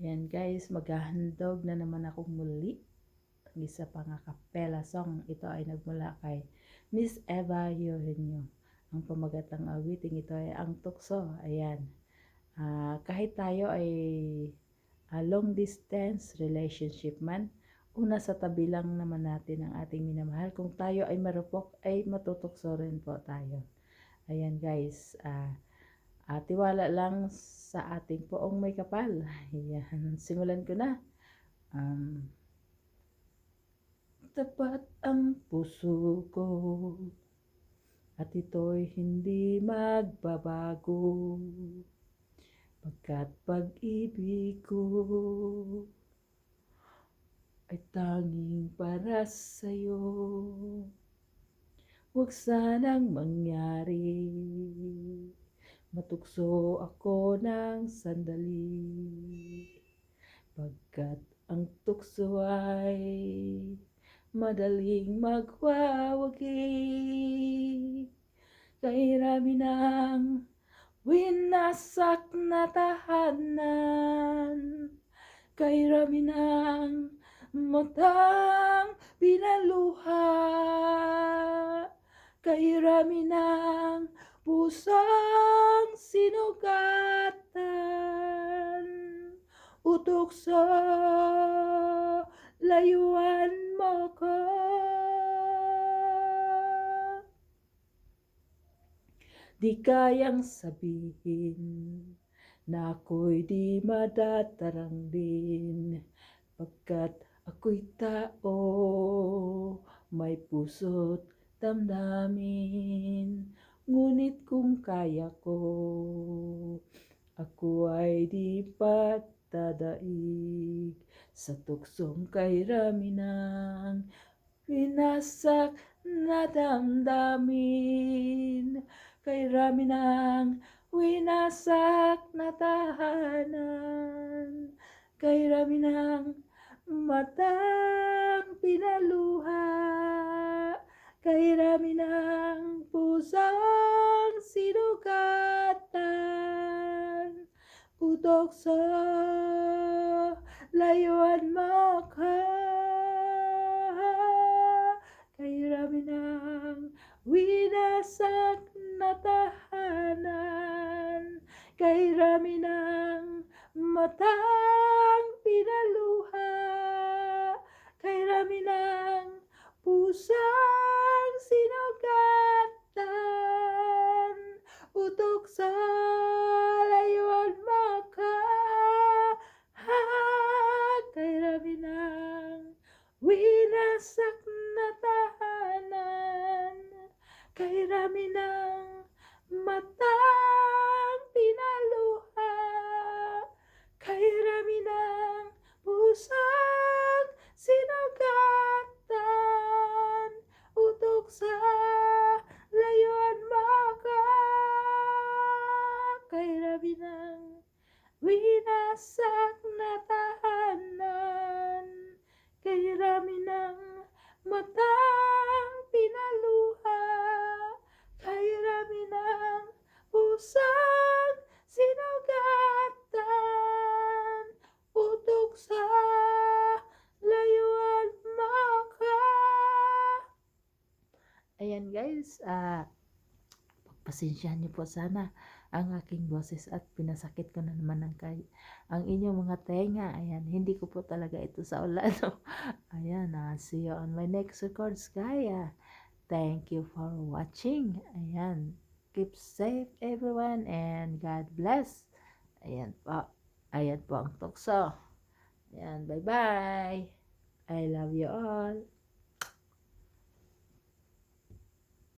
Ayan guys, maghahandog na naman ako muli. Ang isa pang acapella song. Ito ay nagmula kay Miss Eva Eugenio. Ang pamagat ng awiting ito ay Ang Tukso. Ayan. Ah, kahit tayo ay ah, long distance relationship man, una sa tabi lang naman natin ang ating minamahal. Kung tayo ay marupok, ay matutukso rin po tayo. Ayan guys, ah, ah, tiwala lang sa ating poong may kapal. Ayan, simulan ko na. Um, tapat ang puso ko at ito'y hindi magbabago pagkat pag-ibig ko ay tanging para sa'yo huwag sanang mangyari matukso ako ng sandali. Pagkat ang tukso ay madaling magwawagi. Kay rami ng winasak na tahanan. Kay rami ng matang pinaluha. Kay rami ng pusang sinugatan utok sa layuan mo ko. Di kayang sabihin na ako'y di madatarang din pagkat ako'y tao may puso't damdamin ngunit kung kaya ko ako ay di patadaig. Sa tuksong kay rami ng pinasak na damdamin. Kay rami ng winasak na tahanan. Kay rami ng matang pinaluha. Kay rami ng pusang sinugatan putok sa layuan mo ka kay rami ng winasak na tahanan. Kay rami ng matang winasak na tahanan. Kay rami ng matang pinaluha. Kay rami ng pusang sinugatan. Utok sa layuan mo ka Ayan guys, ah pagpasensyahan niyo po sana ang aking boses at pinasakit ko na naman ang kay ang inyong mga tenga. Ayan, hindi ko po talaga ito sa ulan. Ayan, ah, see you on my next records, kaya. Thank you for watching. Ayan, keep safe everyone and God bless. Ayan po. Ayan po ang tukso. Ayan, bye-bye. I love you all.